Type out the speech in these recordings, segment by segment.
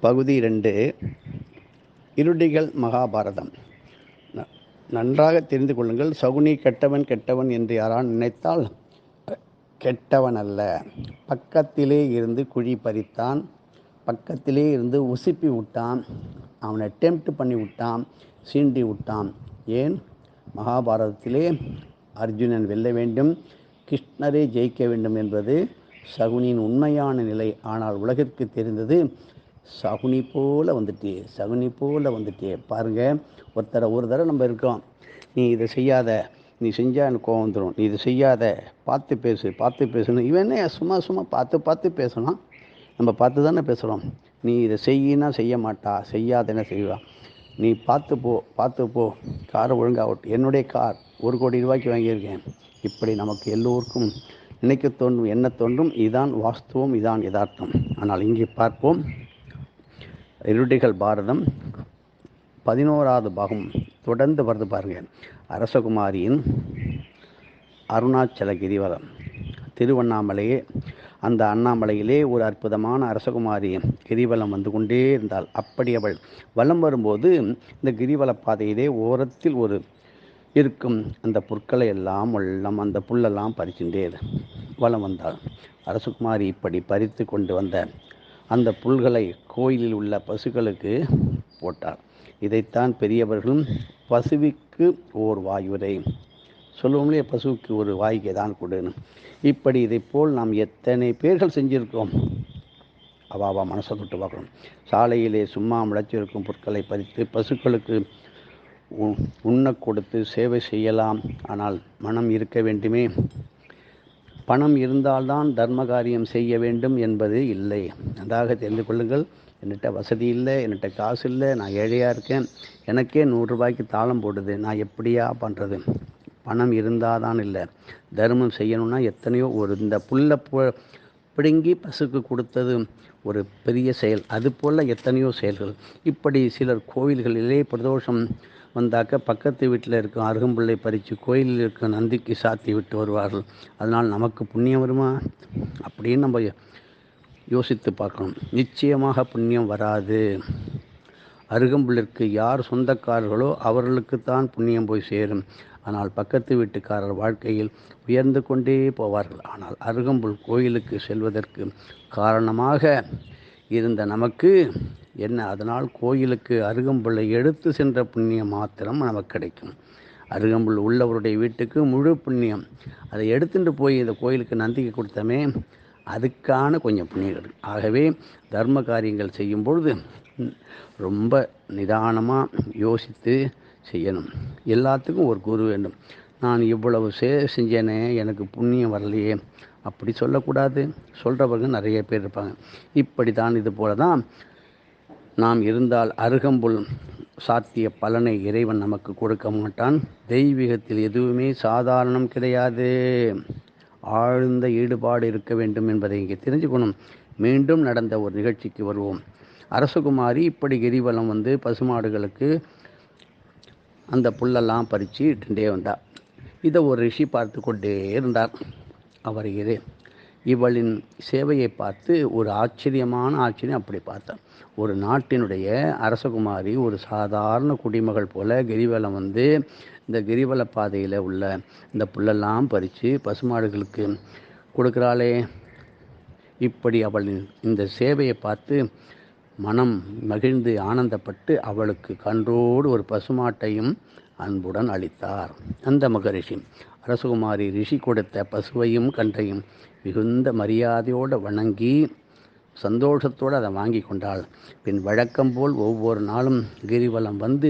பகுதி ரெண்டு இருடிகள் மகாபாரதம். ந- நன்றாக தெரிந்து கொள்ளுங்கள். சகுனி கெட்டவன் கெட்டவன் என்று யாரான் நினைத்தால் கெட்டவன் அல்ல பக்கத்திலே இருந்து குழி பறித்தான். பக்கத்திலே இருந்து உசுப்பி விட்டான். அவனை அட்டெம்ப்ட் பண்ணி விட்டான். சீண்டி விட்டான். ஏன்? மகாபாரதத்திலே அர்ஜுனன் வெல்ல வேண்டும். கிருஷ்ணரே ஜெயிக்க வேண்டும் என்பது சகுனியின் உண்மையான நிலை. ஆனால் உலகிற்கு தெரிந்தது சகுனி போல் வந்துட்டே சகுனி போல் வந்துட்டே. பாருங்க ஒருத்தரை ஒரு தடவை நம்ம இருக்கோம். நீ இதை செய்யாத நீ செஞ்சால் எனக்கு கோவம் வந்துடும் நீ இதை செய்யாத பார்த்து பேசு பார்த்து பேசணும் இவன் சும்மா சும்மா பார்த்து பார்த்து பேசணும் நம்ம பார்த்து தானே பேசுகிறோம் நீ இதை செய்யினா செய்ய மாட்டா செய்யாதேன்னா செய்வா. நீ பார்த்து போ பார்த்து போ. காரை ஒழுங்காக ஓட்டு. என்னுடைய கார் ஒரு கோடி ரூபாய்க்கு வாங்கியிருக்கேன். இப்படி நமக்கு எல்லோருக்கும் நினைக்க தோன்றும் என்ன தோன்றும். இதான் வாஸ்துவம் இதான் யதார்த்தம். ஆனால் இங்கே பார்ப்போம். இருட்டிகள் பாரதம் பதினோராவது பாகம் தொடர்ந்து வருது பாருங்க. அரசகுமாரியின் அருணாச்சல கிரிவலம். திருவண்ணாமலையே அந்த அண்ணாமலையிலே ஒரு அற்புதமான அரசகுமாரி கிரிவலம் வந்து கொண்டே இருந்தாள். அப்படி அவள் வலம் வரும்போது இந்த கிரிவல பாதையிலே ஓரத்தில் ஒரு இருக்கும் அந்த புற்களை எல்லாம் எல்லாம் அந்த புல்லெல்லாம் பறிச்சுட்டே வலம் வந்தாள். அரசகுமாரி இப்படி பறித்து கொண்டு வந்த அந்த புல்களை கோயிலில் உள்ள பசுக்களுக்கு போட்டார். இதைத்தான் பெரியவர்களும் பசுவிற்கு ஓர் வாயுரை. சொல்லுவோம்லே பசுவுக்கு ஒரு வாய்க்கை தான் கொடுன்னு இப்படி இதைப் போல் நாம் எத்தனை பேர்கள் செஞ்சுருக்கோம்? அவாவா மனசை தொட்டு பார்க்கணும். சாலையிலே சும்மா முளைச்சிருக்கும் பொருட்களை பறித்து பசுக்களுக்கு உ- கொடுத்து சேவை செய்யலாம். ஆனால் மனம் இருக்க வேண்டுமே? பணம் இருந்தால்தான் தர்ம காரியம் செய்ய வேண்டும் என்பது இல்லை. நன்றாக தெரிந்து கொள்ளுங்கள். என்கிட்ட வசதி இல்லை என்கிட்ட காசு இல்லை நான் ஏழையாக இருக்கேன். எனக்கே நூறுரூபாய்க்கு தாளம் போடுது. நான் எப்படியா பண்ணுறது பணம் இருந்தால் தான் இல்லை. தர்மம் செய்யணும்னா எத்தனையோ ஒரு இந்த புல்லை பு- பிடுங்கி பசுக்கு கொடுத்தது ஒரு பெரிய செயல். அதுபோல் எத்தனையோ செயல்கள். இப்படி சிலர் கோவில்களிலே பிரதோஷம் வந்தாக்க பக்கத்து வீட்டில் இருக்கும் அருகம்புள்ளை பறித்து கோயிலில் இருக்க நந்திக்கு சாத்தி விட்டு வருவார்கள். அதனால் நமக்கு புண்ணியம் வருமா? அப்படின்னு நம்ம யோசித்து பார்க்கணும். நிச்சயமாக புண்ணியம் வராது. அருகம்புல்லிற்கு யார் சொந்தக்காரர்களோ அவர்களுக்குத்தான் புண்ணியம் போய் சேரும். ஆனால் பக்கத்து வீட்டுக்காரர் வாழ்க்கையில் உயர்ந்து கொண்டே போவார்கள். ஆனால் அருகம்புல் கோயிலுக்கு செல்வதற்கு காரணமாக இருந்த நமக்கு என்ன? அதனால் கோயிலுக்கு அருகம்புல்லை எடுத்து சென்ற புண்ணியம் மாத்திரம் நமக்கு கிடைக்கும். அருகம்புல் உள்ளவருடைய வீட்டுக்கு முழு புண்ணியம். அதை எடுத்துட்டு போய் இந்த கோயிலுக்கு நந்திக்கு கொடுத்தமே அதுக்கான கொஞ்சம் புண்ணியம் ஆகவே தர்ம காரியங்கள் செய்யும் பொழுது ரொம்ப நிதானமாக யோசித்து செய்யணும். எல்லாத்துக்கும் ஒரு குரு வேண்டும். நான் இவ்வளவு சே செஞ்சேனே எனக்கு புண்ணியம் வரலையே. அப்படி சொல்லக்கூடாது. சொல்கிறவர்கள் நிறைய பேர் இருப்பாங்க. இப்படி தான் இது போல தான் நாம் இருந்தால் அருகம்புல் சாத்திய பலனை இறைவன் நமக்கு கொடுக்க மாட்டான். தெய்வீகத்தில் எதுவுமே சாதாரணம் கிடையாது. ஆழ்ந்த ஈடுபாடு இருக்க வேண்டும் என்பதை இங்கே தெரிஞ்சுக்கணும். மீண்டும் நடந்த ஒரு நிகழ்ச்சிக்கு வருவோம். அரசகுமாரி இப்படி கிரிவலம் வந்து பசுமாடுகளுக்கு அந்த புல்லெல்லாம் பறித்து இட்டுண்டே வந்தார் இதை ஒரு ரிஷி பார்த்து கொண்டே இருந்தார். அவர் இவளின் சேவையை பார்த்து ஒரு ஆச்சரியமான ஆச்சரியம் அப்படி பார்த்தார் ஒரு நாட்டினுடைய அரசகுமாரி ஒரு சாதாரண குடிமகள் போல கிரிவலம் வந்து இந்த கிரிவல பாதையில் உள்ள இந்த புல்லெல்லாம் பறித்து பசுமாடுகளுக்கு கொடுக்குறாளே. இப்படி அவளின் இந்த சேவையை பார்த்து மனம் மகிழ்ந்து ஆனந்தப்பட்டு அவளுக்கு கன்றோடு ஒரு பசுமாட்டையும் அன்புடன் அளித்தார். அந்த மகரிஷி அரசகுமாரி ரிஷி கொடுத்த பசுவையும் கன்றையும் மிகுந்த மரியாதையோடு வணங்கி சந்தோஷத்தோடு அதை வாங்கி கொண்டாள். பின் வழக்கம் போல் ஒவ்வொரு நாளும் கிரிவலம் வந்து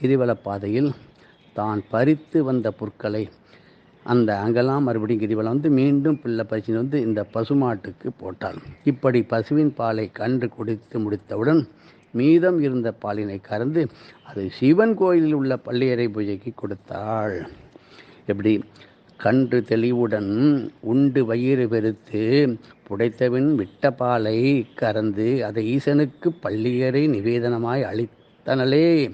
கிரிவல பாதையில் தான் பறித்து வந்த புற்களை அந்த அங்கெல்லாம் மறுபடியும் கிரிவலம் வந்து மீண்டும் பிள்ளை பறிச்சின்னு வந்து இந்த பசுமாட்டுக்கு போட்டாள். இப்படி பசுவின் பாலை கன்று குடித்து முடித்தவுடன் மீதம் இருந்த பாலினை கறந்து அதை சிவன் கோயிலில் உள்ள பள்ளியறை பூஜைக்கு கொடுத்தாள். எப்படி? கன்று தெளிவுடன் உண்டு வயிறு பெருத்து புடைத்தபின் விட்ட பாலை கறந்து அதை ஈசனுக்கு பள்ளியறை நிவேதனமாய் அளித்தனலே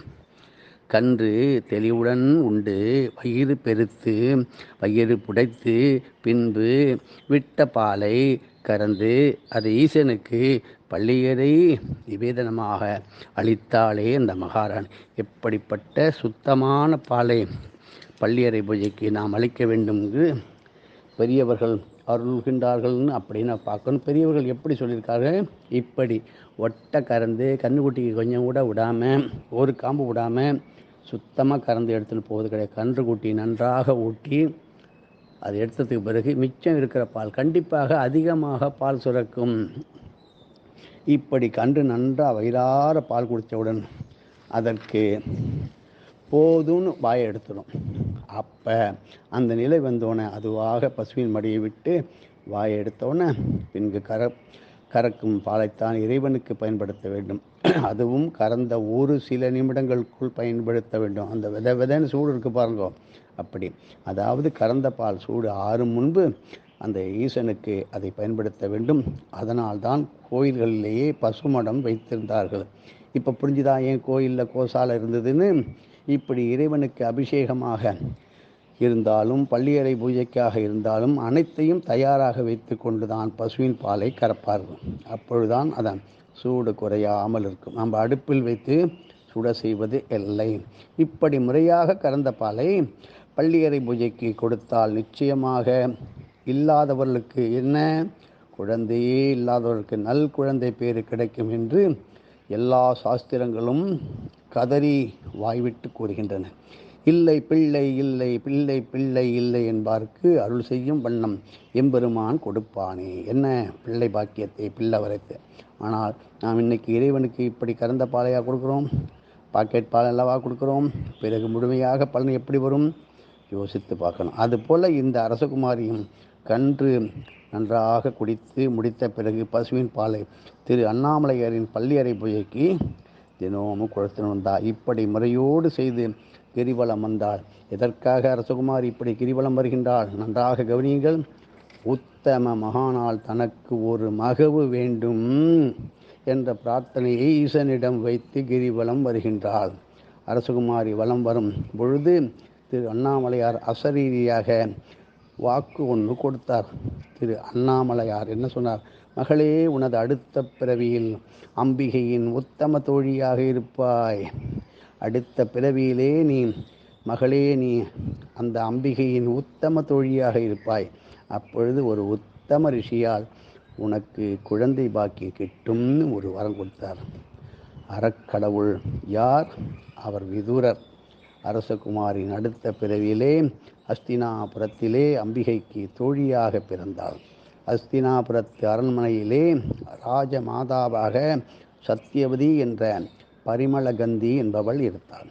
கன்று தெளிவுடன் உண்டு வயிறு பெருத்து வயிறு புடைத்து பின்பு விட்ட பாலை கறந்து அது ஈசனுக்கு பள்ளியரை நிவேதனமாக அளித்தாலே அந்த மகாராணி. எப்படிப்பட்ட சுத்தமான பாலை பள்ளியறை பூஜைக்கு நாம் அளிக்க வேண்டும் என்று பெரியவர்கள் அருள்கின்றார்கள்னு அப்படின்னு பார்க்கணும். பெரியவர்கள் எப்படி சொல்லியிருக்காங்க இப்படி ஒட்டை கறந்து கன்றுக்குட்டிக்கு கொஞ்சம் கூட விடாமல் ஒரு காம்பு விடாமல் சுத்தமாக கறந்து எடுத்துன்னு போவது கிடையாது. கன்றுக்குட்டி நன்றாக ஊட்டி அது எடுத்ததுக்கு பிறகு மிச்சம் இருக்கிற பால் கண்டிப்பாக அதிகமாக பால் சுரக்கும். இப்படி கன்று நன்றாக வயிறார பால் குடித்தவுடன் அதற்கு போதும்னு வாயை எடுத்துடும். அப்போ அந்த நிலை வந்தோடனே அதுவாக பசுவின் மடியை விட்டு வாயை எடுத்தோடனே பின்பு கர கறக்கும் பாலைத்தான் இறைவனுக்கு பயன்படுத்த வேண்டும். அதுவும் கறந்த ஒரு சில நிமிடங்களுக்குள் பயன்படுத்த வேண்டும். அந்த வித விதன்னு சூடு இருக்கு பாருங்க. அப்படி. அதாவது கறந்த பால் சூடு ஆறும் முன்பு அந்த ஈசனுக்கு அதை பயன்படுத்த வேண்டும். அதனால்தான் கோயில்களிலேயே பசுமடம் வைத்திருந்தார்கள். இப்போ புரிஞ்சுதா ஏன் கோயிலில் கோசாலை இருந்ததுன்னு? இப்படி இறைவனுக்கு அபிஷேகமாக இருந்தாலும் பள்ளியறை பூஜைக்காக இருந்தாலும் அனைத்தையும் தயாராக வைத்து கொண்டு தான் பசுவின் பாலை கறப்பார்கள். அப்பொழுதுதான் அதன் சூடு குறையாமல் இருக்கும். நம்ம அடுப்பில் வைத்து சுட செய்வது இல்லை. இப்படி முறையாக கறந்த பாலை பள்ளியறை பூஜைக்கு கொடுத்தால் நிச்சயமாக இல்லாதவர்களுக்கு என்ன? குழந்தையே இல்லாதவர்களுக்கு நல் குழந்தை பேறு கிடைக்கும் என்று எல்லா சாஸ்திரங்களும் கதறி வாய்விட்டு கூறுகின்றன. இல்லை பிள்ளை இல்லை பிள்ளை பிள்ளை இல்லை என்பார்க்கு அருள் செய்யும் வண்ணம் எம்பெருமான் கொடுப்பானே. என்ன? பிள்ளை பாக்கியத்தை பிள்ளை வரைத்து. ஆனால் நாம் இன்னைக்கு இறைவனுக்கு இப்படி கறந்த பாலையாக கொடுக்குறோம்? பாக்கெட் பால் அல்லவா கொடுக்குறோம்? பிறகு முழுமையாக பலன் எப்படி வரும்? யோசித்து பார்க்கணும். அதுபோல் இந்த அரசகுமாரியும் கன்று நன்றாக குடித்து முடித்த பிறகு பசுவின் பாலை திரு அண்ணாமலையாரின் பள்ளியறை புயக்கி தினமும் கொடுத்து வந்தார் இப்படி முறையோடு செய்து கிரிவலம் வந்தாள் எதற்காக அரசகுமாரி இப்படி கிரிவலம் வருகின்றாள்? நன்றாக கவனியுங்கள் உத்தம மகானால் தனக்கு ஒரு மகவு வேண்டும் என்ற பிரார்த்தனையை ஈசனிடம் வைத்து கிரிவலம் வருகின்றாள். அரசகுமாரி வலம் வரும் பொழுது திரு அண்ணாமலையார் அசரீரியாக வாக்கு ஒன்று கொடுத்தார். திரு அண்ணாமலையார் என்ன சொன்னார்? மகளே உனது அடுத்த பிறவியில் அம்பிகையின் உத்தம தோழியாக இருப்பாய். அடுத்த பிறவியிலே நீ மகளே நீ அந்த அம்பிகையின் உத்தம தோழியாக இருப்பாய். அப்பொழுது ஒரு உத்தம ரிஷியால் உனக்கு குழந்தை பாக்கி கிட்டும்னு ஒரு வரம் கொடுத்தார். அறக்கடவுள் யார்? அவர் விதுரர். அரசகுமாரின் அடுத்த பிறவியிலே அஸ்தினாபுரத்திலே அம்பிகைக்கு தோழியாக பிறந்தாள். அஸ்தினாபுரத்து அரண்மனையிலே ராஜமாதாவாக சத்தியவதி என்ற பரிமளகந்தி என்பவள் இருந்தாள்.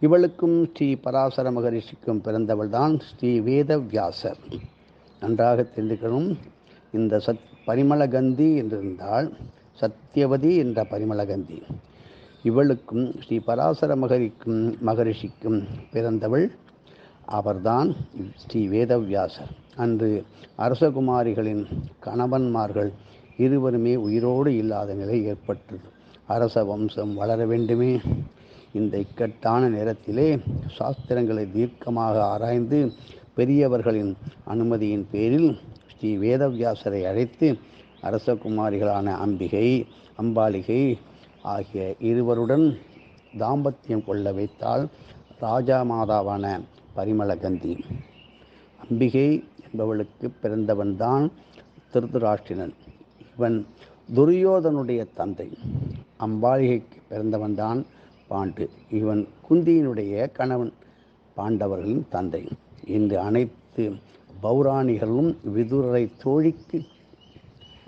இவளுக்கும் ஸ்ரீ பராசர மகரிஷிக்கும் பிறந்தவள்தான் ஸ்ரீ வேதவியாசர். நன்றாக தெரிந்துக்கணும். இந்த சத் பரிமளகந்தி என்றிருந்தால் சத்தியவதி என்ற பரிமளகந்தி. இவளுக்கும் ஸ்ரீ பராசர மகரிக்கும் மகரிஷிக்கும் பிறந்தவள் அவர்தான் ஸ்ரீ வேதவியாசர். அன்று அரசகுமாரிகளின் கணவன்மார்கள் இருவருமே உயிரோடு இல்லாத நிலை ஏற்பட்டது. அரச வம்சம் வளர வேண்டுமே. இந்த இக்கட்டான நேரத்திலே சாஸ்திரங்களை தீர்க்கமாக ஆராய்ந்து பெரியவர்களின் அனுமதியின் பேரில் ஸ்ரீ வேதவியாசரை அழைத்து அரசகுமாரிகளான அம்பிகை அம்பாலிகை ஆகிய இருவருடன் தாம்பத்தியம் கொள்ள வைத்தால் ராஜா மாதாவான பரிமளகந்தி அம்பிகை என்பவளுக்கு பிறந்தவன்தான் திருதராஷ்டிரன் இவன் துரியோதனுடைய தந்தை. அம்பாலிகைக்கு பிறந்தவன்தான் பாண்டு. இவன் குந்தியினுடைய கணவன் பாண்டவர்களின் தந்தை. இன்று அனைத்து பௌராணிகளும் விதுரரை தோழிக்கு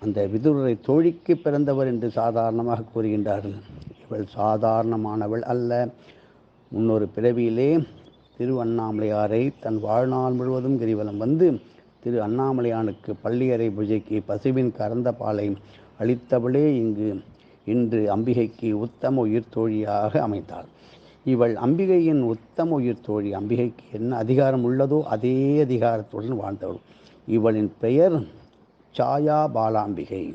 அந்த விதுரரை தோழிக்கு பிறந்தவர் என்று சாதாரணமாக கூறுகின்றார்கள். இவள் சாதாரணமானவள் அல்ல. முன்னொரு பிறவியிலே திரு அண்ணாமலையாரை தன் வாழ்நாள் முழுவதும் கிரிவலம் வந்து திரு அண்ணாமலையானுக்கு பள்ளியறை பூஜைக்கு பசுவின் கறந்த பாலை அளித்தவளே இங்கு இன்று அம்பிகைக்கு உத்தம உயிர் தோழியாக அமைந்தாள். இவள் அம்பிகையின் உத்தம உயிர் தோழி அம்பிகைக்கு என்ன அதிகாரம் உள்ளதோ அதே அதிகாரத்துடன் வாழ்ந்தவள். இவளின் பெயர் சாயா பாலாம்பிகை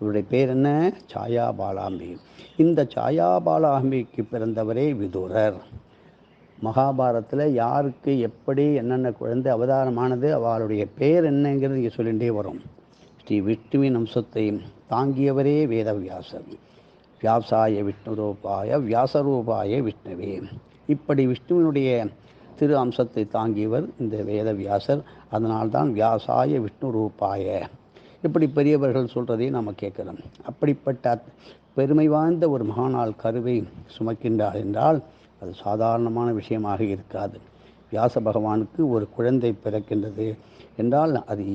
இவருடைய பேர் என்ன? சாயா பாலாம்பிகை இந்த சாயா பாலாம்பிகைக்கு பிறந்தவரே விதுரர். மகாபாரத்தில் யாருக்கு எப்படி என்னென்ன குழந்தை அவதாரமானது அவளுடைய பேர் என்னங்கிறது இங்கே சொல்லிகிட்டே வரும். ஸ்ரீ விஷ்ணுவின் அம்சத்தை தாங்கியவரே வேதவியாசர். வியாசாய விஷ்ணுரூபாய வியாசரூபாய விஷ்ணுவே. இப்படி விஷ்ணுவினுடைய திரு அம்சத்தை தாங்கியவர் இந்த வேதவியாசர். அதனால்தான் வியாசாய விஷ்ணு ரூபாய. இப்படி பெரியவர்கள் சொல்கிறதை நாம் கேட்கிறோம். அப்படிப்பட்ட பெருமை வாய்ந்த ஒரு மகானால் கருவை சுமக்கின்றார் என்றால் அது சாதாரணமான விஷயமாக இருக்காது. வியாச பகவானுக்கு ஒரு குழந்தை பிறக்கின்றது என்றால் அது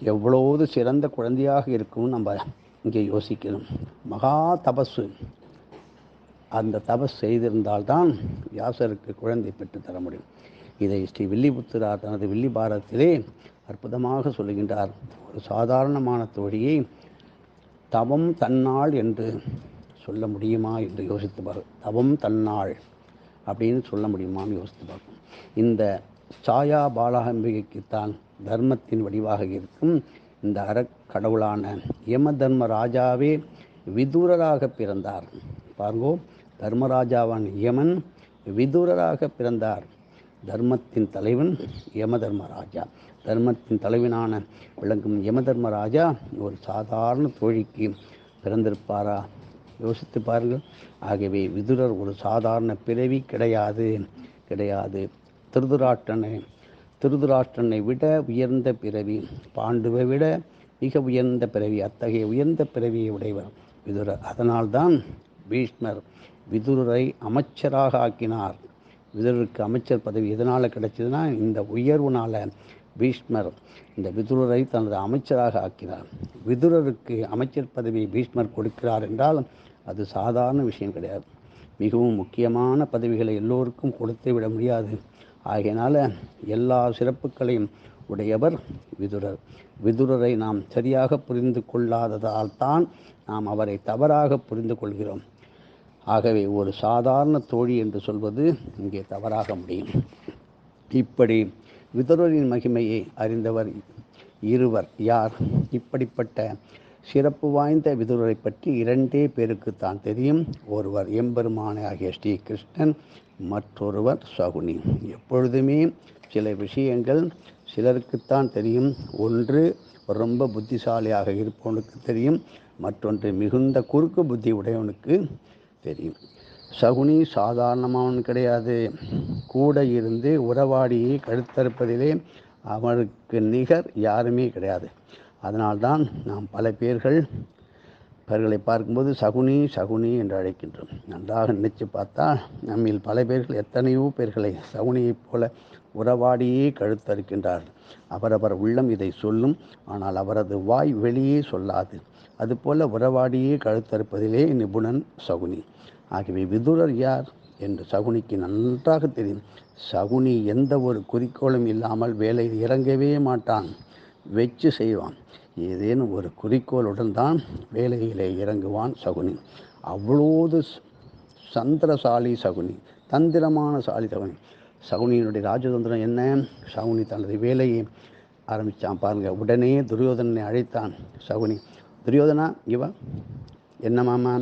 எவ்வளவு சிறந்த குழந்தையாக இருக்கும்னு நம்ம இங்கே யோசிக்கணும். மகா தபஸு அந்த தபஸ் செய்திருந்தால்தான் வியாசருக்கு குழந்தை பெற்று தர முடியும். இதை ஸ்ரீ வில்லிபுத்திரார் தனது வில்லி பாரதத்திலே அற்புதமாக சொல்லுகின்றார். ஒரு சாதாரணமான தோழியை தவம் தன்னாள் என்று சொல்ல முடியுமா என்று யோசித்து பார்க்கும் தவம் தன்னாள் அப்படின்னு சொல்ல முடியுமான்னு யோசித்து பார்க்கும் இந்த சாயா பாலாம்பிகைக்குத்தான் தர்மத்தின் வடிவாக இருக்கும் இந்த அறக்கடவுளான யம தர்ம ராஜாவே விதூரராக பிறந்தார். பாருங்கோ தர்மராஜாவான் யமன் விதூரராக பிறந்தார். தர்மத்தின் தலைவன் யமதர்மராஜா. தர்மத்தின் தலைவனான விளங்கும் யமதர்மராஜா ஒரு சாதாரண தோழிக்கு பிறந்திருப்பாரா? யோசித்து பாருங்கள். ஆகவே விதுரர் ஒரு சாதாரண பிறவி கிடையாது கிடையாது. திருதுராட்டனை திருதுராஷ்டனை விட உயர்ந்த பிறவி பாண்டுவை விட மிக உயர்ந்த பிறவி அத்தகைய உயர்ந்த பிறவியை உடையவர் விதுரர். அதனால்தான் பீஷ்மர் விதுரரை அமைச்சராக ஆக்கினார். விதுரருக்கு அமைச்சர் பதவி எதனால் கிடைச்சதுன்னா இந்த உயர்வுனால் பீஷ்மர் இந்த விதுரரை தனது அமைச்சராக ஆக்கினார். விதுரருக்கு அமைச்சர் பதவியை பீஷ்மர் கொடுக்கிறார் என்றால் அது சாதாரண விஷயம் கிடையாது. மிகவும் முக்கியமான பதவிகளை எல்லோருக்கும் கொடுத்து விட முடியாது. ஆகையினால் எல்லா சிறப்புகளையும் உடையவர் விதுரர். விதுரரை நாம் சரியாக புரிந்து கொள்ளாததால் தான் நாம் அவரை தவறாக புரிந்து கொள்கிறோம். ஆகவே ஒரு சாதாரண தோழி என்று சொல்வது இங்கே தவறாக முடியும். இப்படி விதரரின் மகிமையை அறிந்தவர் இருவர். யார்? இப்படிப்பட்ட சிறப்பு வாய்ந்த விதுரரை பற்றி இரண்டே பேருக்கு தான் தெரியும். ஒருவர் எம்பெருமானை ஆகிய ஸ்ரீ கிருஷ்ணன் மற்றொருவர் சகுனி. எப்பொழுதுமே சில விஷயங்கள் சிலருக்குத்தான் தெரியும். ஒன்று ரொம்ப புத்திசாலியாக இருப்பவனுக்கு தெரியும். மற்றொன்று மிகுந்த குறுக்கு புத்தி உடையவனுக்கு தெரியும். சகுனி சாதாரணமானவன் கிடையாது. கூட இருந்து உறவாடியை கழுத்தறுப்பதிலே அவனுக்கு நிகர் யாருமே கிடையாது. அதனால்தான் நாம் பல பேர்கள் அவர்களை பார்க்கும்போது சகுனி சகுனி என்று அழைக்கின்றோம். நன்றாக நினைச்சு பார்த்தா நம்மில் பல பேர்கள் எத்தனையோ பேர்களை சகுனியைப் போல உறவாடியே கழுத்தறுக்கின்றார்கள் அவரவர் உள்ளம் இதை சொல்லும் ஆனால் அவரது வாய் வெளியே சொல்லாது. அதுபோல உறவாடியே கழுத்தறுப்பதிலே நிபுணன் சகுனி. ஆகவே விதுரர் யார் என்று சகுனிக்கு நன்றாக தெரியும். சகுனி எந்த ஒரு குறிக்கோளும் இல்லாமல் வேலையில் இறங்கவே மாட்டான். வெச்சு செய்வான். ஏதேனும் ஒரு குறிக்கோளுடன் தான் வேலையிலே இறங்குவான் சகுனி. அவ்வளோது சந்திரசாலி சகுனி தந்திரமான சாலி சகுனி. சகுனியினுடைய ராஜதந்திரம் என்ன? சகுனி தனது வேலையை ஆரம்பித்தான் பாருங்கள் உடனே துரியோதனனை அழைத்தான் சகுனி. துரியோதனா இவன் என்ன மாமா?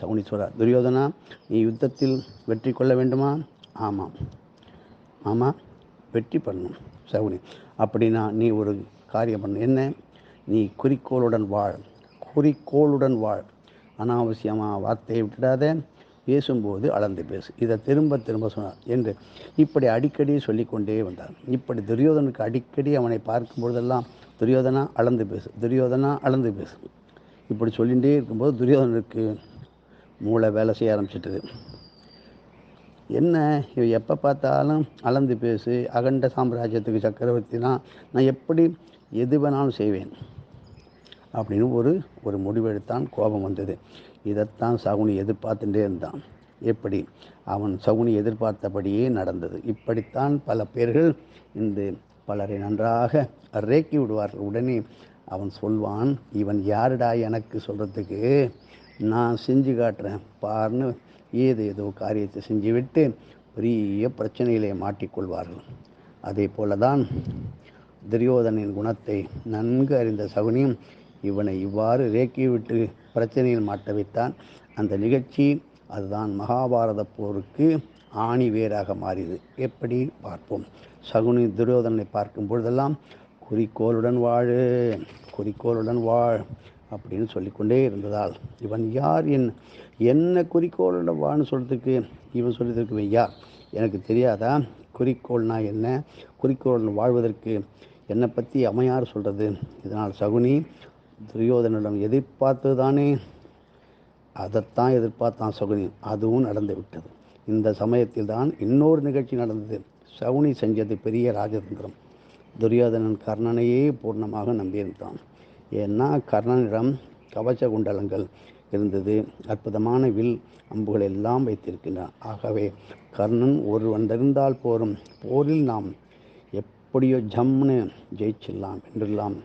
சகுனி துரியோதனா நீ யுத்தத்தில் வெற்றி கொள்ள வேண்டுமா? ஆமாம். ஆமாம் வெற்றி பண்ணும் சகுனி. அப்படின்னா நீ ஒரு காரியம் பண்ணு. என்ன? நீ குறிக்கோளுடன் வாழ் குறிக்கோளுடன் வாழ். அனாவசியமாக வார்த்தையை விட்டுடாத. பேசும்போது அளந்து பேசு. இதை திரும்ப திரும்ப சொன்னார் என்று இப்படி அடிக்கடி சொல்லிக்கொண்டே வந்தார். இப்படி துரியோதனுக்கு அடிக்கடி அவனை பார்க்கும் பொழுதெல்லாம் துரியோதனா அளந்து பேசு துரியோதனா அளந்து பேசு. இப்படி சொல்லிகிட்டே இருக்கும்போது துரியோதனுக்கு மூளை வேலை செய்ய ஆரம்பிச்சிட்டது. என்ன இவ எப்போ பார்த்தாலும் அளந்து பேசு அகண்ட சாம்ராஜ்யத்துக்கு சக்கரவர்த்தினா நான் எப்படி எது வேணாலும் செய்வேன் அப்படின்னு ஒரு ஒரு முடிவெடுத்தான் கோபம் வந்தது. இதைத்தான் சகுனி எதிர்பார்த்துட்டே இருந்தான். எப்படி? அவன் சகுனி எதிர்பார்த்தபடியே நடந்தது. இப்படித்தான் பல பேர்கள் இந்த பலரை நன்றாக ரேக்கி விடுவார்கள். உடனே அவன் சொல்வான் இவன் யாருடா எனக்கு சொல்கிறதுக்கு நான் செஞ்சு காட்டுறேன். பாருன்னு ஏதோ ஏதோ காரியத்தை செஞ்சுவிட்டு பெரிய பிரச்சனையிலே மாட்டிக்கொள்வார்கள். அதே போல தான் துரியோதனின் குணத்தை நன்கு அறிந்த சகுனியும் இவனை இவ்வாறு ரேக்கி விட்டு பிரச்சனையில் மாட்ட வைத்தான். அந்த நிகழ்ச்சி அதுதான் மகாபாரத போருக்கு ஆணி வேராக மாறியது. எப்படி? பார்ப்போம். சகுனி துரியோதனை பார்க்கும் பொழுதெல்லாம் குறிக்கோளுடன் வாழு குறிக்கோளுடன் வாழ் அப்படின்னு சொல்லிக்கொண்டே இருந்ததால் இவன் யார்? என் என்ன குறிக்கோளுடன் வாழ்னு சொல்கிறதுக்கு இவன் சொல்லியிருக்க யார் எனக்கு தெரியாதா? குறிக்கோள்னா என்ன? குறிக்கோள் வாழ்வதற்கு என்னை பற்றி அமையார் சொல்கிறது இதனால் சகுனி துரியோதனிடம் எதிர்பார்த்தது தானே? அதைத்தான் எதிர்பார்த்தான் சகுனி. அதுவும் நடந்து விட்டது. இந்த சமயத்தில் தான் இன்னொரு நிகழ்ச்சி நடந்தது. சகுனி செஞ்சது பெரிய ராஜதந்திரம். துரியோதனன் கர்ணனையே பூர்ணமாக நம்பியிருந்தான். ஏன்னா கர்ணனிடம் கவச குண்டலங்கள் இருந்தது. அற்புதமான வில் அம்புகள் எல்லாம் வைத்திருக்கின்றான். ஆகவே கர்ணன் ஒருவன் இருந்தால் போரும். போரில் நாம் எப்படியோ ஜம்னு ஜெயிச்சிடலாம் என்றெல்லாம்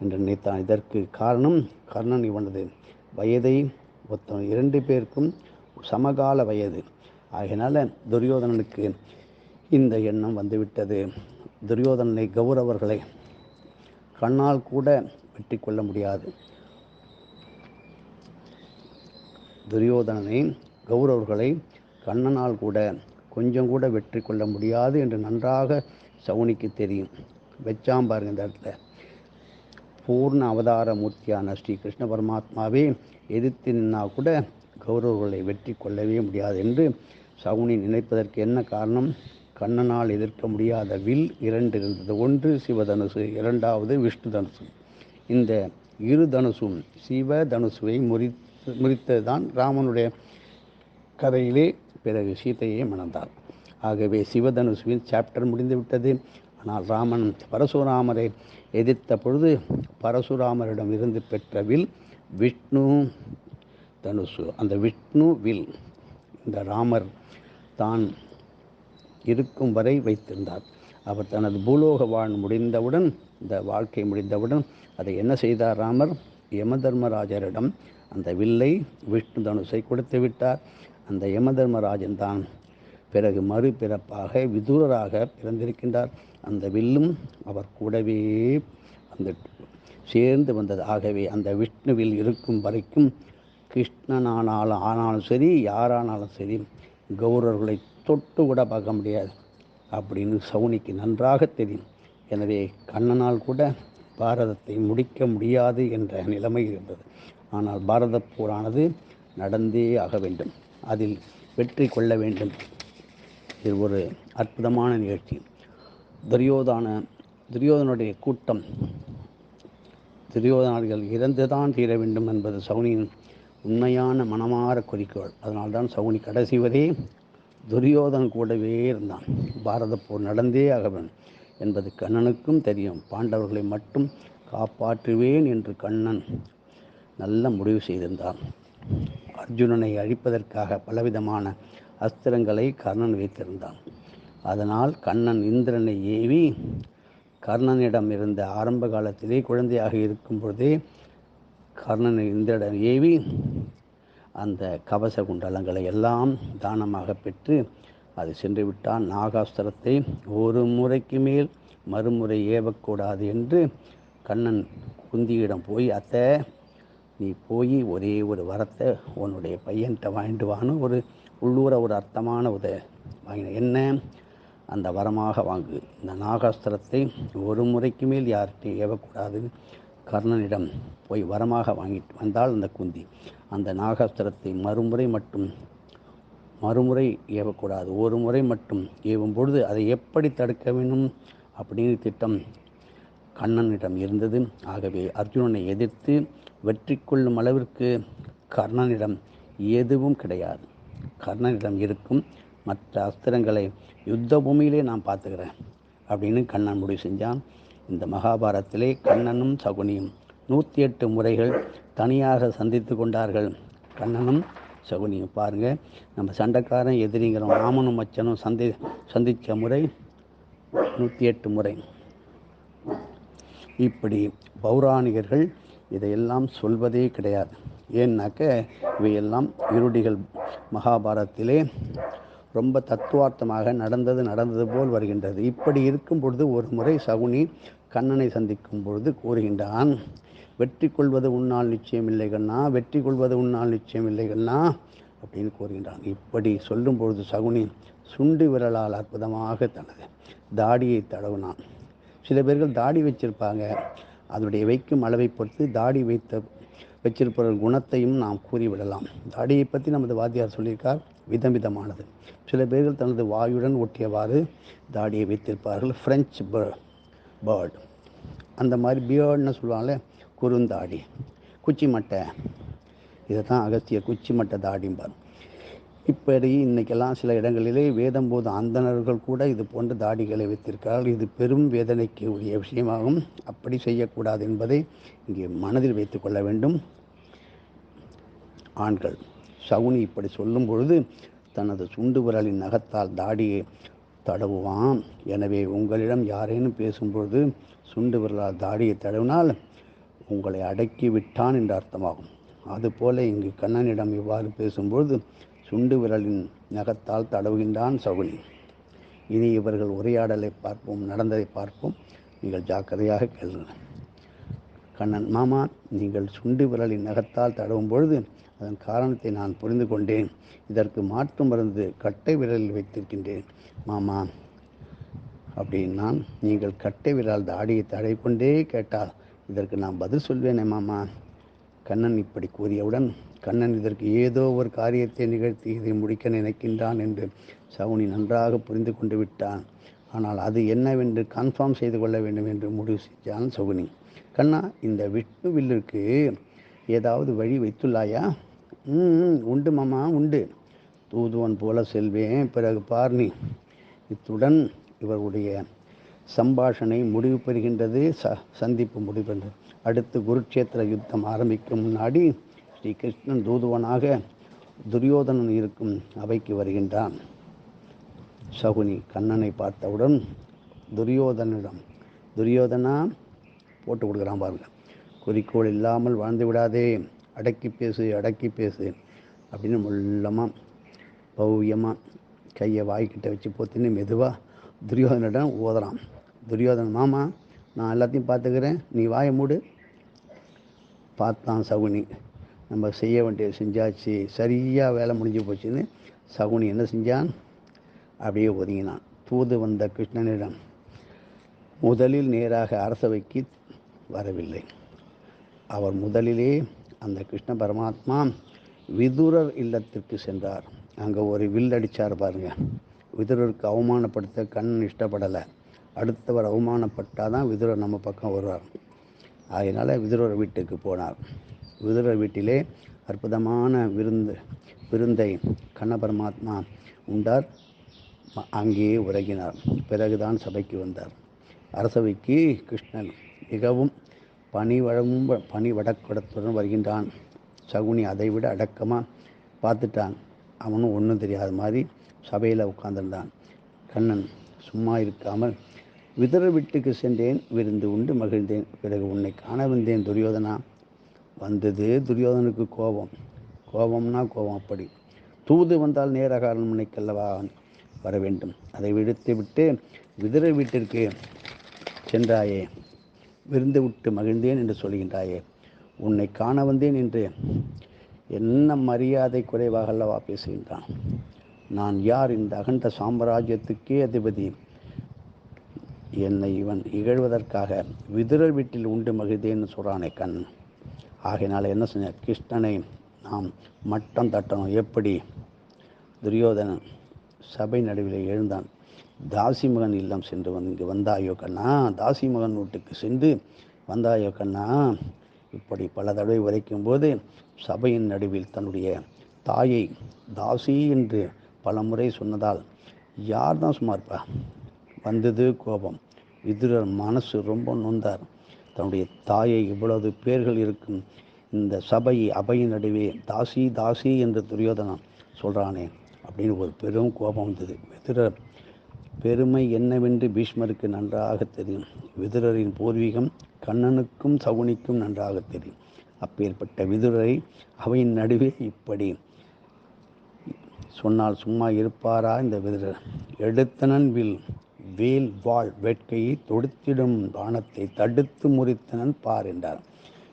என்று நினைத்தான். இதற்கு காரணம் கர்ணன் இவனது வயதை ஒத்தவன் இரண்டு பேருக்கும் சமகால வயது. ஆகையினால துரியோதனனுக்கு இந்த எண்ணம் வந்துவிட்டது. துரியோதனனை கௌரவர்களை கண்ணால் கூட வெற்றி கொள்ள முடியாது துரியோதனனை கௌரவர்களை கண்ணனால் கூட கொஞ்சம் கூட வெற்றி கொள்ள முடியாது என்று நன்றாக சவுனிக்கு தெரியும். வச்சாம் பாருங்க இந்த இடத்துல. பூர்ண அவதார மூர்த்தியான ஸ்ரீ கிருஷ்ண பரமாத்மாவே எதிர்த்து நின்னா கூட கௌரவர்களை வெற்றி கொள்ளவே முடியாது என்று சவுனி நினைப்பதற்கு என்ன காரணம்? கண்ணனால் எதிர்க்க முடியாத வில் இரண்டு இருந்தது. ஒன்று சிவதனுசு இரண்டாவது விஷ்ணு தனுசு இந்த இரு தனுசும் சிவ தனுசுவை முறி முறித்ததுதான் ராமனுடைய கதையிலே பிறகு சீதையை மணந்தார் ஆகவே சிவதனுசுவின் சாப்டர் முடிந்துவிட்டது ஆனால் ராமன் பரசுராமரை எதிர்த்த பொழுது பரசுராமரிடம் இருந்து பெற்ற வில் விஷ்ணு தனுசு. அந்த விஷ்ணு வில் இந்த ராமர் தான் இருக்கும் வரை வைத்திருந்தார். அவர் தனது பூலோக வாழ் முடிந்தவுடன் இந்த வாழ்க்கை முடிந்தவுடன் அதை என்ன செய்தார் ராமர்? யமதர்மராஜரிடம் அந்த வில்லை விஷ்ணு தனுசை கொடுத்து விட்டார். அந்த யமதர்மராஜன் தான் பிறகு மறுபிறப்பாக விதூரராக பிறந்திருக்கின்றார். அந்த வில்லும் அவர் கூடவே அந்த சேர்ந்து வந்தது. ஆகவே அந்த விஷ்ணுவில் இருக்கும் வரைக்கும் கிருஷ்ணனானாலும் ஆனாலும் சரி யாரானாலும் சரி கௌரவர்களை தொட்டு கூட பார்க்க முடியாது. அப்படின்னு சவுனிக்கு நன்றாக தெரியும். எனவே கண்ணனால் கூட பாரதத்தை முடிக்க முடியாது என்ற நிலைமை இருந்தது. ஆனால் பாரத போரானது நடந்தே ஆக வேண்டும். அதில் வெற்றி கொள்ள வேண்டும். இது ஒரு அற்புதமான நிகழ்ச்சி. துரியோதான துரியோதனுடைய கூட்டம் துரியோதனர்கள் இறந்துதான் தீர வேண்டும் என்பது சவுனியின் உண்மையான மனமாற குறிக்கோள். அதனால்தான் சவுனி கடைசி வரை துரியோதன் கூடவே இருந்தான். பாரத போர் நடந்தே ஆக வேண்டும். என்பது கண்ணனுக்கும் தெரியும். பாண்டவர்களை மட்டும் காப்பாற்றுவேன் என்று கண்ணன் நல்ல முடிவு செய்திருந்தான். அர்ஜுனனை அழிப்பதற்காக பலவிதமான அஸ்திரங்களை கர்ணன் வைத்திருந்தான். அதனால் கண்ணன் இந்திரனை ஏவி கர்ணனிடம் இருந்த ஆரம்ப காலத்திலே குழந்தையாக இருக்கும் பொழுதே கர்ணனை இந்திரன் ஏவி அந்த கவச குண்டலங்களை எல்லாம் தானமாக பெற்று அது சென்று விட்டான் நாகாஸ்திரத்தை ஒரு முறைக்கு மேல் மறுமுறை ஏவக்கூடாது என்று கண்ணன் குந்தியிடம் போய் அத்தை நீ போய் ஒரே ஒரு வரத்தை உன்னுடைய பையன்கிட்ட வாங்கிட்டு வான்னு ஒரு உள்ளூர ஒரு அர்த்தமான உத வாங்கின என்ன? அந்த வரமாக வாங்கு. இந்த நாகாஸ்திரத்தை ஒரு முறைக்கு மேல் யார்கிட்டையும் ஏவக்கூடாது. கர்ணனிடம் போய் வரமாக வாங்கிட்டு வந்தால் அந்த குந்தி. அந்த நாகாஸ்திரத்தை மறுமுறை மட்டும் மறுமுறை ஏவக்கூடாது. ஒரு முறை மட்டும் ஏவும் பொழுது அதை எப்படி தடுக்க வேண்டும் அப்படின்னு திட்டம் கண்ணனிடம் இருந்தது. ஆகவே அர்ஜுனனை எதிர்த்து வெற்றி கொள்ளும் அளவிற்கு கர்ணனிடம் எதுவும் கிடையாது. கர்ணனிடம் இருக்கும் மற்ற அஸ்திரங்களை யுத்த பூமியிலே நான் பார்த்துக்கிறேன் அப்படின்னு கண்ணன் முடிவு செஞ்சான். இந்த மகாபாரத்திலே கண்ணனும் சகுனியும் நூற்றி எட்டு முறைகள் தனியாக சந்தித்து கொண்டார்கள். கண்ணனும் சகுனியும் பாருங்கள் நம்ம சண்டைக்காரன் எதிரிங்கிறோம் ராமனும் மச்சனும் சந்தி சந்தித்த முறை நூற்றி எட்டு முறை. இப்படி பௌராணிகர்கள் இதையெல்லாம் சொல்வதே கிடையாது. ஏன்னாக்க இவையெல்லாம் இருடிகள் மகாபாரத்திலே ரொம்ப தத்துவார்த்தமாக நடந்தது நடந்தது போல் வருகின்றது. இப்படி இருக்கும் பொழுது ஒரு முறை சகுனி கண்ணனை சந்திக்கும் பொழுது கூறுகின்றான் வெற்றி கொள்வது உன்னால் நிச்சயம் இல்லை கண்ணா வெற்றி கொள்வது உன்னால் நிச்சயம் இல்லை கண்ணா அப்படின்னு கூறுகின்றான் இப்படி சொல்லும் பொழுது சகுனி சுண்டு விரலால் அற்புதமாக தனது தாடியை தடவினான். சில பேர்கள் தாடி வச்சிருப்பாங்க அதனுடைய வைக்கும் அளவை பொறுத்து தாடி வைத்த வச்சிருப்பவர்கள் குணத்தையும் நாம் கூறிவிடலாம். தாடியை பற்றி நமது வாத்தியார் சொல்லியிருக்கார் விதம் விதமானது. சில பேர்கள் தனது வாயுடன் ஒட்டியவாறு தாடியை வைத்திருப்பார்கள். ஃப்ரெஞ்ச் பேர்ட் அந்த மாதிரி பியர்டுன்னு சொல்லுவாங்களே குறுந்தாடி குச்சி மட்டை. இதை தான் அகஸ்தியர் குச்சி மட்டை தாடிம்பார். இப்படி இன்னைக்கெல்லாம் சில இடங்களிலே வேதம் போது அந்தணர்கள் கூட இது போன்ற தாடிகளை வைத்திருக்கிறார்கள். இது பெரும் வேதனைக்கு உரிய விஷயமாகும். அப்படி செய்யக்கூடாது என்பதை இங்கே மனதில் வைத்து கொள்ள வேண்டும். ஆண்கள் சகுனி இப்படி சொல்லும் பொழுது தனது சுண்டு விரலின் நகத்தால் தாடியை தடவுவான் எனவே உங்களிடம் யாரேனும் பேசும்பொழுது சுண்டு விரலால் தாடியை தடவினால் உங்களை அடக்கி விட்டான் என்று அர்த்தமாகும். அதுபோல இங்கு கண்ணனிடம் இவ்வாறு பேசும்பொழுது சுண்டு விரலின் நகத்தால் தடவுகின்றான் சகுனி. இனி இவர்கள் உரையாடலை பார்ப்போம் நடந்ததை பார்ப்போம். நீங்கள் ஜாக்கிரதையாக கேளுங்கள். கண்ணன் மாமா நீங்கள் சுண்டு விரலின் நகத்தால் தடவும் பொழுது அதன் காரணத்தை நான் புரிந்து கொண்டேன். இதற்கு மாற்று மருந்து கட்டை விரலில் வைத்திருக்கின்றேன். மாமா அப்படின்னான். நீங்கள் கட்டை விரல் தாடியை தடை கொண்டே கேட்டால் இதற்கு நான் பதில் சொல்வேனே மாமா. கண்ணன் இப்படி கூறியவுடன் கண்ணன் இதற்கு ஏதோ ஒரு காரியத்தை நிகழ்த்தி இதை முடிக்க நினைக்கின்றான் என்று சவுனி நன்றாக புரிந்து கொண்டு விட்டான். ஆனால் அது என்னவென்று கன்ஃபார்ம் செய்து கொள்ள வேண்டும் என்று முடிவு செய்தான் சகுனி கண்ணா இந்த விஷ்ணுவில்லிற்கு ஏதாவது வழி வைத்துள்ளாயா? ம் உண்டு மாமா உண்டு. தூதுவன் போல செல்வேன். பிறகு பார்னி இத்துடன் இவருடைய சம்பாஷணை முடிவு பெறுகின்றது. ச சந்திப்பு முடிவு அடுத்து குருட்சேத்திர யுத்தம் ஆரம்பிக்கும் முன்னாடி ஸ்ரீ கிருஷ்ணன் தூதுவனாக துரியோதனன் இருக்கும் அவைக்கு வருகின்றான். சகுனி கண்ணனை பார்த்தவுடன் துரியோதனிடம் துரியோதனா போட்டு கொடுக்குறான் பாருங்க. குறிக்கோள் இல்லாமல் வாழ்ந்து விடாதே. அடக்கி பேசு அடக்கி பேசு அப்படின்னு முள்ளமாக பௌயமாக கையை வாய்க்கிட்ட வச்சு போத்தின்னு மெதுவாக துரியோதனிடம் ஓதுறான். துரியோதனன் மாமா நான் எல்லாத்தையும் பார்த்துக்கிறேன். நீ வாய மூடு. பார்த்தான் சகுனி. நம்ம செய்ய வேண்டியது செஞ்சாச்சு. சரியாக வேலை முடிஞ்சு போச்சுன்னு சகுனி என்ன செஞ்சான்? அப்படியே ஒதுங்கினான். தூது வந்த கிருஷ்ணனிடம் முதலில் நேராக அரசவைக்கு வரவில்லை. அவர் முதலிலே அந்த கிருஷ்ண பரமாத்மா விதுரர் இல்லத்திற்கு சென்றார். அங்கே ஒரு வில் அடித்தார் பாருங்க. விதுரருக்கு அவமானப்படுத்த கண்ணன் இஷ்டப்படலை. அடுத்தவர் அவமானப்பட்டால் தான் விதுரர் நம்ம பக்கம் வருவார். அதனால் விதுரர் வீட்டுக்கு போனார். விதுரர் வீட்டிலே அற்புதமான விருந்து விருந்தை கண்ண பரமாத்மா உண்டார். அங்கேயே உறங்கினார். பிறகுதான் சபைக்கு வந்தார். அரசவைக்கு கிருஷ்ணன் மிகவும் பணிவழமும் பணி வடக்கடத்துடன் வருகின்றான். சகுனி அதை விட அடக்கமாக பார்த்துட்டான். அவனும் ஒன்றும் தெரியாத மாதிரி சபையில் உட்கார்ந்திருந்தான். கண்ணன் சும்மா இருக்காமல் விதர வீட்டுக்கு சென்றேன் விருந்து உண்டு மகிழ்ந்தேன். பிறகு உன்னை காண வந்தேன் துரியோதனா. வந்தது துரியோதனுக்கு கோபம். கோபம்னா கோபம் அப்படி. தூது வந்தால் நேராக அரண்மனைக்கல்லவா வர வேண்டும். அதை விடுத்து விட்டு விதர வீட்டிற்கு சென்றாயே. விருந்து விட்டு மகிழ்ந்தேன் என்று சொல்கின்றாயே. உன்னை காண வந்தேன் என்று என்ன மரியாதை குறைவாக அல்லவா பேசுகின்றான்? நான் யார்? இந்த அகண்ட சாம்ராஜ்யத்துக்கே அதிபதி. என்னை இவன் இகழ்வதற்காக விதுரர் வீட்டில் உண்டு மகிழ்ந்தேன்னு சொல்கிறானே கண். ஆகையினால் என்ன செஞ்ச கிருஷ்ணனை நாம் மட்டம் தட்டணும். எப்படி? துரியோதனன் சபை நடுவில் எழுந்தான். தாசிமகன் இல்லம் சென்று வந்து இங்கே வந்தாயோ கண்ணா? தாசிமகன் வீட்டுக்கு சென்று வந்தாயோ கண்ணா? இப்படி பல தடவை உரைக்கும் போது சபையின் நடுவில் தன்னுடைய தாயை தாசி என்று பல முறை சொன்னதால் யார் தான் சும்மா இருப்பா வந்தது கோபம். விதுரர் மனசு ரொம்ப நொந்தார். தன்னுடைய தாயை இவ்வளவு பேர்கள் இருக்கும். இந்த சபையை அபையின் நடுவே தாசி தாசி என்று துரியோதனன் சொல்கிறானே அப்படின்னு ஒரு பெரும் கோபம் வந்தது. விதுரர் பெருமை என்னவென்று பீஷ்மருக்கு நன்றாக தெரியும். விதுரரின் பூர்வீகம் கண்ணனுக்கும் சகுனிக்கும் நன்றாக தெரியும். அப்பேற்பட்ட விதுரரை அவையின் நடுவே இப்படி சொன்னால் சும்மா இருப்பாரா இந்த விதுரர்? எடுத்தனன் வில் வேல் வாழ் வேட்கையை தொடுத்திடும் பானத்தை தடுத்து முறித்தனன் பார் என்றார்.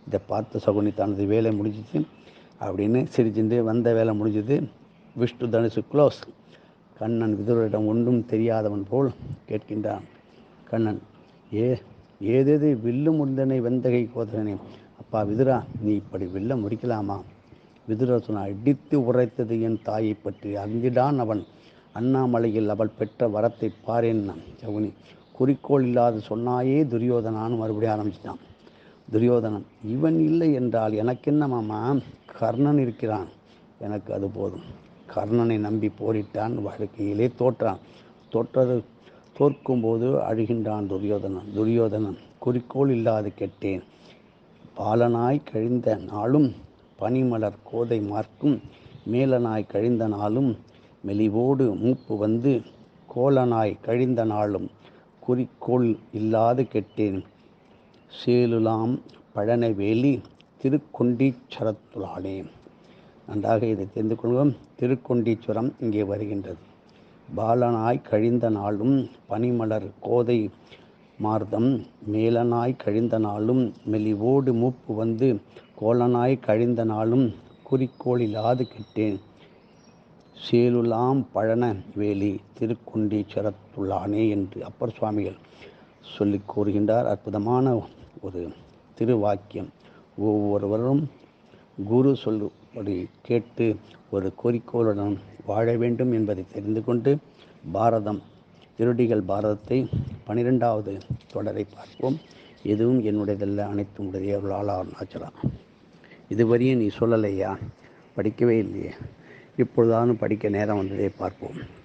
இதை பார்த்து சகுனி தனது வேலை முடிஞ்சிச்சு. அப்படின்னு சிரிச்சுட்டு வந்த வேலை முடிஞ்சது. விஷ்ணு தனுசு க்ளோஸ் கண்ணன் விதுரரிடம் ஒன்றும் தெரியாதவன் போல் கேட்கின்றான். கண்ணன் ஏ ஏதேது வில்லு முந்தனை வெந்தகை கோதனே அப்பா விதுரா நீ இப்படி வில்ல முடிக்கலாமா விதுரர் சொன்னார் இடித்து உரைத்தது என் தாயை பற்றி அறிந்திடான் அவன். அண்ணாமலையில் அவள் பெற்ற வரத்தை பாரேன் சகுனி. குறிக்கோள் இல்லாது சொன்னாயே துரியோதனான்னு மறுபடியும் ஆரம்பிச்சிட்டான். துரியோதனன் இவன் இல்லை என்றால் எனக்கு என்ன மாமா? கர்ணன் இருக்கிறான். எனக்கு அது போதும். கர்ணனை நம்பி போரிட்டான் வாழ்க்கையிலே தோற்றான். தோற்றது தோற்கும்போது அழுகின்றான் துரியோதனன். துரியோதனன் குறிக்கோள் இல்லாது கெட்டேன். பாலனாய் கழிந்த நாளும் பனிமலர் கோதை மார்க்கும் மேலனாய் கழிந்த நாளும் மெலிவோடு மூப்பு வந்து கோலனாய் கழிந்த நாளும் குறிக்கோள் இல்லாது கெட்டேன். சேலுலாம் பழனவேலி திருக்கொண்டீச்சரத்துளானே நன்றாக இதை தெரிந்து கொள்வோம். திருக்கொண்டீச்சுரம் இங்கே வருகின்றது. பாலனாய் கழிந்த நாளும் பனிமலர் கோதை மார்தம் மேலனாய் கழிந்த நாளும் மெலிவோடு மூப்பு வந்து கோலனாய் கழிந்த நாளும் குறிக்கோள் இல்லாது கெட்டேன். சேலுலாம் பழன வேலி திருக்குண்டீச்சரத்துள்ளானே என்று அப்பர் சுவாமிகள் சொல்லி கூறுகின்றார். அற்புதமான ஒரு திருவாக்கியம். ஒவ்வொருவரும் குரு சொல்லுபடி கேட்டு ஒரு குறிக்கோளுடன் வாழ வேண்டும் என்பதை தெரிந்து கொண்டு பாரதம் திருடிகள் பாரதத்தை பனிரெண்டாவது தொடரை பார்ப்போம். எதுவும் என்னுடையதல்ல அனைத்தும் உடைய ஆளார் இதுவரையும் நீ சொல்லலையா? படிக்கவே இல்லையே. இப்பொழுதானும் படிக்க நேரம் வந்ததை பார்ப்போம்.